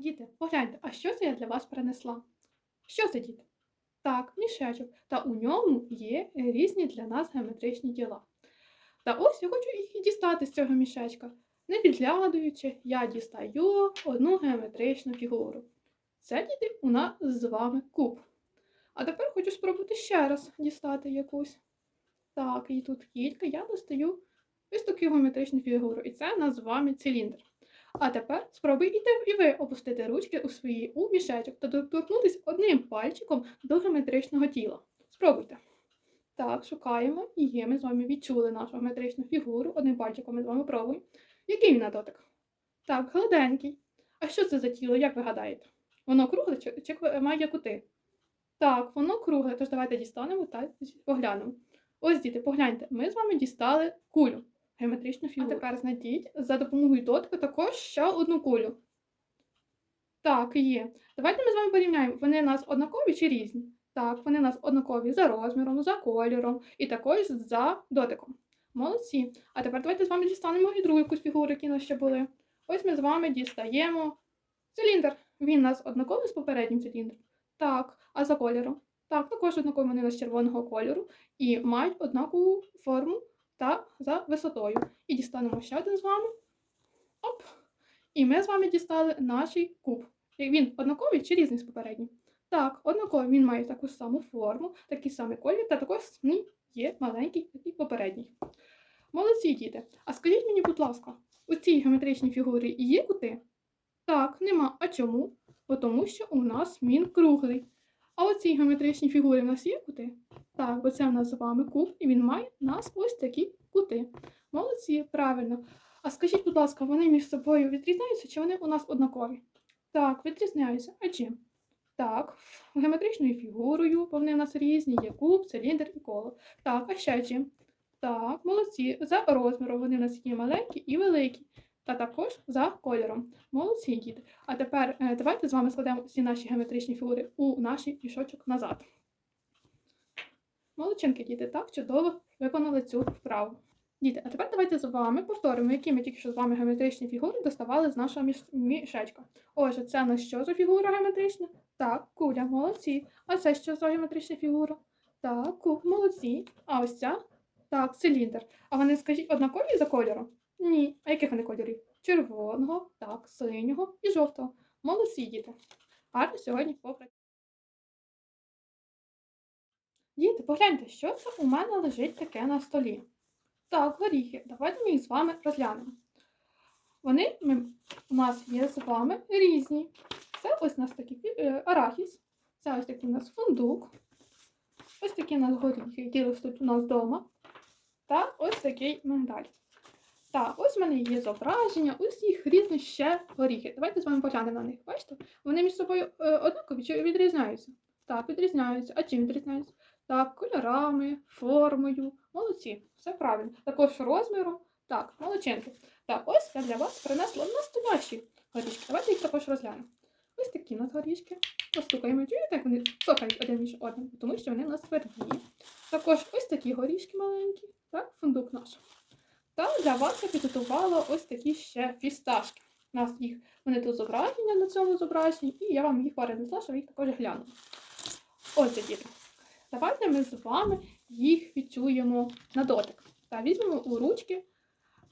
Діти, погляньте, а що це я для вас принесла? Що це, діти? Так, мішечок. Та у ньому є різні для нас геометричні діла. Та ось я хочу їх і дістати з цього мішечка. Не підглядуючи, я дістаю одну геометричну фігуру. Це, діти, у нас з вами куб. А тепер хочу спробувати ще раз дістати якусь. Так, і тут кілька, я достаю ось таку геометричну фігуру. І це у нас з вами циліндр. А тепер спробуйте і ви опустити ручки у свої у мішечок та доторкнутися одним пальчиком до геометричного тіла. Спробуйте. Так, шукаємо. І є, ми з вами відчули нашу геометричну фігуру. Одним пальчиком ми з вами пробуємо. Який він на дотик? Так, гладенький. А що це за тіло, як ви гадаєте? Воно кругле чи, чи має кути? Так, воно кругле, тож давайте дістанемо та поглянемо. Ось, діти, погляньте, ми з вами дістали кулю, геометричну фігуру. А тепер знайдіть за допомогою дотику також ще одну кулю. Так, є. Давайте ми з вами порівняємо, вони у нас однакові чи різні? Так, вони у нас однакові за розміром, за кольором і також за дотиком. Молодці. А тепер давайте з вами дістанемо і другу якусь фігуру, які у нас ще були. Ось ми з вами дістаємо циліндр. Він у нас однаковий з попереднім циліндром. Так, а за кольором? Так, також однакові вони у нас червоного кольору і мають однакову форму та за висотою. І дістанемо ще один з вами. Оп! І ми з вами дістали наш куб. Він однаковий чи різний з попереднім? Так, однаковий він має таку саму форму, такий самий колір, та також є маленький, такий попередній. Молодці діти. А скажіть мені, будь ласка, у цій геометричній фігурі є кути? Так, нема. А чому? Бо тому що у нас він круглий. А у цій геометричній фігурі в нас є кути? Так, бо це в нас з вами куб, і він має у нас ось такі кути. Молодці, правильно. А скажіть, будь ласка, вони між собою відрізняються, чи вони у нас однакові? Так, відрізняються. А чим? Так, геометричною фігурою, бо вони у нас різні, є куб, циліндр і коло. Так, а ще чим? Так, молодці. За розміром вони у нас є маленькі і великі. Та також за кольором. Молодці діти. А тепер е, давайте з вами складемо всі наші геометричні фігури у наш мішочок назад. Молодчинки, діти, так чудово виконали цю вправу. Діти, а тепер давайте з вами повторимо, які ми тільки що з вами геометричні фігури доставали з нашого мішечка. Отже, це в нас що за фігура геометрична? Так, куля, молодці. А це що за геометрична фігура? Так, куб, молодці. А ось ця? Так, циліндр. А вони, скажіть, однакові за кольором? Ні. А яких вони кольорів? Червоного, так, синього і жовтого. Молодці, діти. Гарно сьогодні попрацювали. Діти, погляньте, що це у мене лежить таке на столі. Так, горіхи. Давайте ми їх з вами розглянемо. Вони у нас є з вами різні. Це ось у нас такий е, арахіс, це ось такий у нас фундук, ось такі у нас горіхи, які ростуть у нас вдома. Та ось такий мигдаль. Так, ось в мене є зображення, ось їх різні ще горіхи. Давайте з вами поглянемо на них. Бачите? Вони між собою е, однакові чи відрізняються? Так, відрізняються. А чим відрізняються? Так, кольорами, формою. Молодці, все правильно. Також розміром. Так, молодчинки. Так, ось я для вас принесла настоящі горішки. Давайте їх також розглянемо. Ось такі у горішки. Постукаємо, чуєте, як вони цокають один між одним, тому що вони у нас тверді. Також ось такі горішки маленькі, так, фундук наш. Та для вас я підготувала ось такі ще фісташки. У нас їх вони тут зображення на цьому зображенні, і я вам їх перенесла, щоб їх також глянули. Ось діти. Давайте ми з вами їх відчуємо на дотик. Та візьмемо у ручки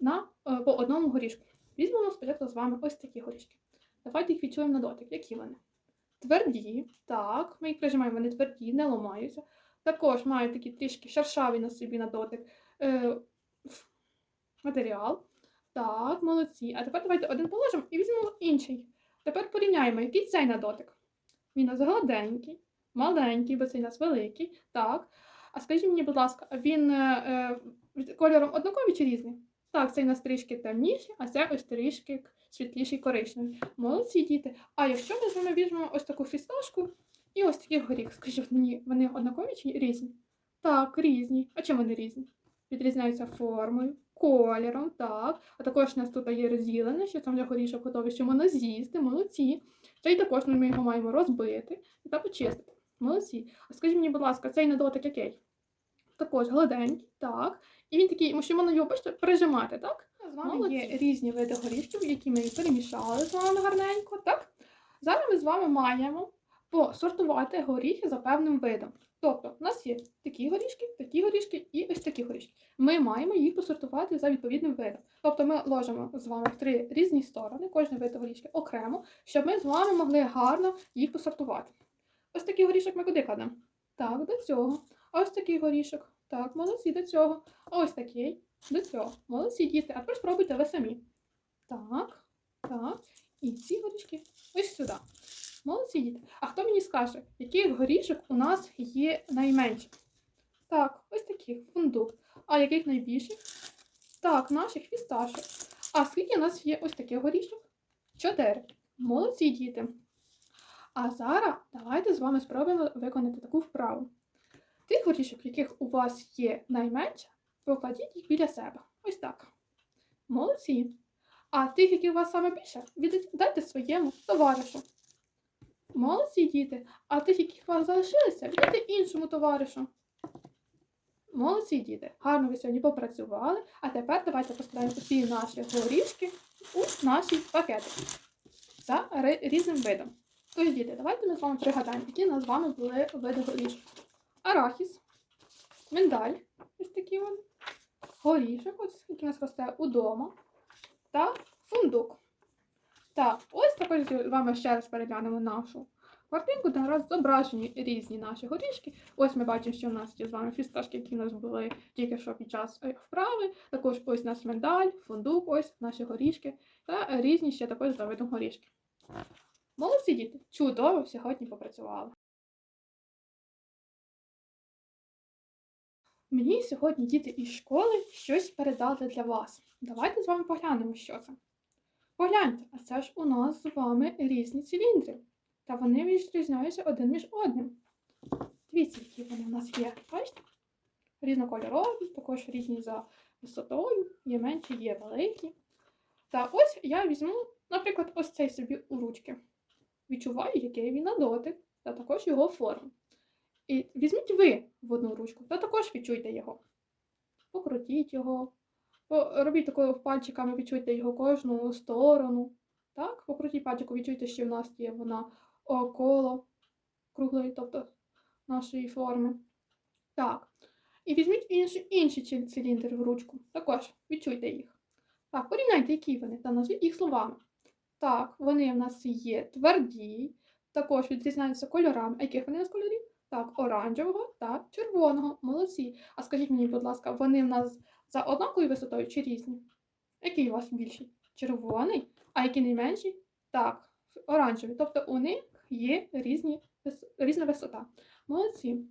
на, е, по одному горішку. Візьмемо спочатку з вами ось такі горішки. Давайте їх відчуємо на дотик. Які вони? Тверді, так, ми їх прижимаємо, вони тверді, не ламаються. Також мають такі трішки шершаві на собі на дотик е, матеріал. Так, молодці. А тепер давайте один положимо і візьмемо інший. Тепер порівняємо, який цей на дотик. Він у нас гладенький, маленький, бо цей у нас великий. Так. А скажіть мені, будь ласка, він е, е, кольором однаковий чи різний? Так, цей у нас трішки темніший, а це ось трішки світліший коричневий. Молодці діти. А якщо ми з вами візьмемо ось таку фісташку і ось такий горіх, скажіть мені, вони однакові чи різні? Так, різні. А чим вони різні? Відрізняються формою, кольором, так. А також у нас тут є розділене, що там вже горішок готовий, що можна з'їсти, молодці. Цей також ми його маємо розбити та почистити. Молодці. А скажіть мені, будь ласка, цей недотик який? Також гладенький, так. І він такий, що можна його бачите, прижимати, так? З вами є різні види горішків, які ми перемішали з вами гарненько, так? Зараз ми з вами маємо посортувати горіхи за певним видом. Тобто, у нас є такі горішки, такі горішки і ось такі горішки. Ми маємо їх посортувати за відповідним видом. Тобто ми ложимо з вами в три різні сторони, кожен вид горішки окремо, щоб ми з вами могли гарно їх посортувати. Ось такий горішок ми куди кладемо? Так, до цього. Ось такий горішок. Так, молодці до цього. Ось такий до цього. Молодці діти. А тепер спробуйте ви самі. Так, так. І ці горішки ось сюди. Молодці діти. А хто мені скаже, який горішок у нас є найменший? Так, ось такий фундук. А яких найбільших? Так, наших фісташок. А скільки у нас є ось таких горішок? Чотири. Молодці діти. А зараз давайте з вами спробуємо виконати таку вправу. Тих горішок, яких у вас є найменше, покладіть їх біля себе. Ось так. Молодці. А тих, які у вас саме більше, віддайте своєму товаришу. Молодці діти. А тих, які у вас залишилися, віддайте іншому товаришу. Молодці діти. Гарно ви сьогодні попрацювали. А тепер давайте поставимо усі наші горішки у наші пакети за різним видом. Тож, діти, давайте ми з вами пригадаємо, які у нас з вами були види горішок. Арахіс, миндаль, ось такі вони, горішок, ось який у нас росте удома, та фундук. Так, ось також з вами ще раз переглянемо нашу картинку, де раз зображені різні наші горішки. Ось ми бачимо, що у нас є з вами фісташки, які у нас були тільки що під час е, вправи. Також ось у нас миндаль, фундук, ось наші горішки та різні ще також за видом горішки. Молодці діти, чудово сьогодні попрацювали. Мені сьогодні діти із школи щось передали для вас. Давайте з вами поглянемо, що це. Погляньте, а це ж у нас з вами різні циліндри. Та вони відрізняються один між одним. Дивіться, які вони в нас є. Бачите? Різнокольорові, також різні за висотою, є менші, є великі. Та ось я візьму, наприклад, ось цей собі у ручки. Відчуваю, який він на дотик, та також його форму. І візьміть ви в одну ручку, та також відчуйте його. Покрутіть його, робіть такою пальчиками, відчуйте його кожну сторону. Так, покрутіть пальчику, відчуйте, що в нас є вона около круглої, тобто нашої форми. Так. І візьміть інші ці- циліндри в ручку. Також відчуйте їх. Так, порівняйте, які вони, та назвіть їх словами. Так, вони в нас є тверді, також відрізняються кольорами. А яких вони нас кольорів? Так, оранжевого та червоного. Молодці. А скажіть мені, будь ласка, вони в нас за однаковою висотою чи різні? Який у вас більший? Червоний, а який найменший? Так, оранжевий. Тобто у них є різні, різна висота. Молодці.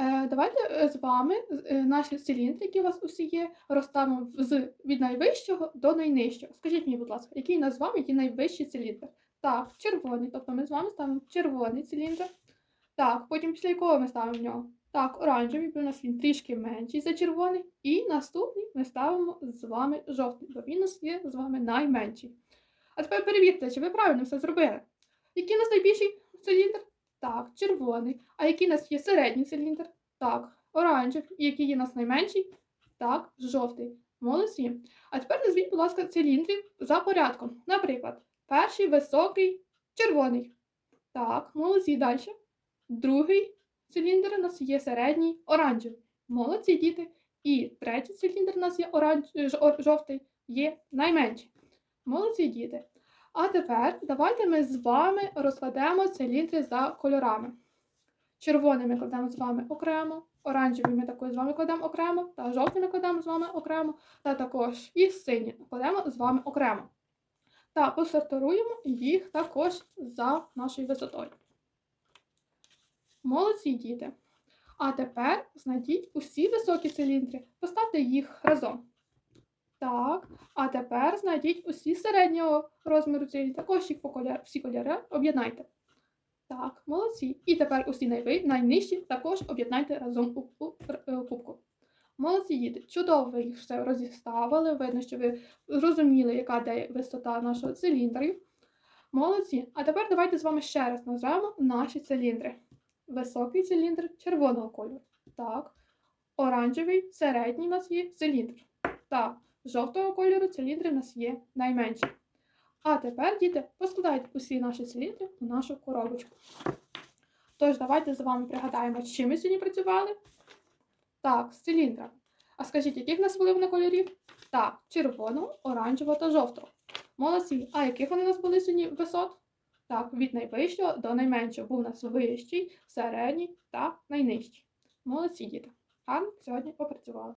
Е, давайте е, з вами е, наші циліндри, які у вас усі є, розставимо з від найвищого до найнижчого. Скажіть мені, будь ласка, який нас з вами є найвищий циліндр? Так, червоний. Тобто ми з вами ставимо червоний циліндр. Так, потім після якого ми ставимо в нього? Так, оранжевий, бо у нас він трішки менший за червоний. І наступний ми ставимо з вами жовтий, бо він у нас є з вами найменший. А тепер перевірте, чи ви правильно все зробили. Який у нас найбільший циліндр? Так, червоний. А який у нас є середній циліндр? Так, оранжевий. Який є у нас найменший? Так, жовтий. Молодці. А тепер назвіть, будь ласка, циліндри за порядком. Наприклад, перший високий червоний. Так, молодці далі. Другий циліндр у нас є середній оранжевий. Молодці діти. І третій циліндр у нас є оранж... жовтий, є найменший. Молодці діти. А тепер давайте ми з вами розкладемо циліндри за кольорами. Червоний ми кладемо з вами окремо, оранжевий ми також з вами кладемо окремо, та жовтий ми кладемо з вами окремо, та також і синій кладемо з вами окремо. Та посортируємо їх також за нашою висотою. Молодці діти. А тепер знайдіть усі високі циліндри, поставте їх разом. Так, а тепер знайдіть усі середнього розміру цілі, також їх по кольор, всі кольори об'єднайте. Так, молодці. І тепер усі найнижчі також об'єднайте разом у, у, е, кубку. Молодці діти, чудово ви їх все розіставили. Видно, що ви зрозуміли, яка де висота нашого циліндрів. Молодці. А тепер давайте з вами ще раз назвемо наші циліндри. Високий циліндр червоного кольору. Так. Оранжевий середній у нас є циліндр. Так. Жовтого кольору циліндри в нас є найменші. А тепер, діти, поскладайте усі наші циліндри у нашу коробочку. Тож, давайте з вами пригадаємо, з чим ми сьогодні працювали. Так, з циліндрами. А скажіть, яких в нас були вони кольорів? Так, червоного, оранжевого та жовтого. Молодці. А яких вони у нас були сьогодні висот? Так, від найвищого до найменшого був у нас вищий, середній та найнижчий. Молодці діти. Гарно сьогодні попрацювали.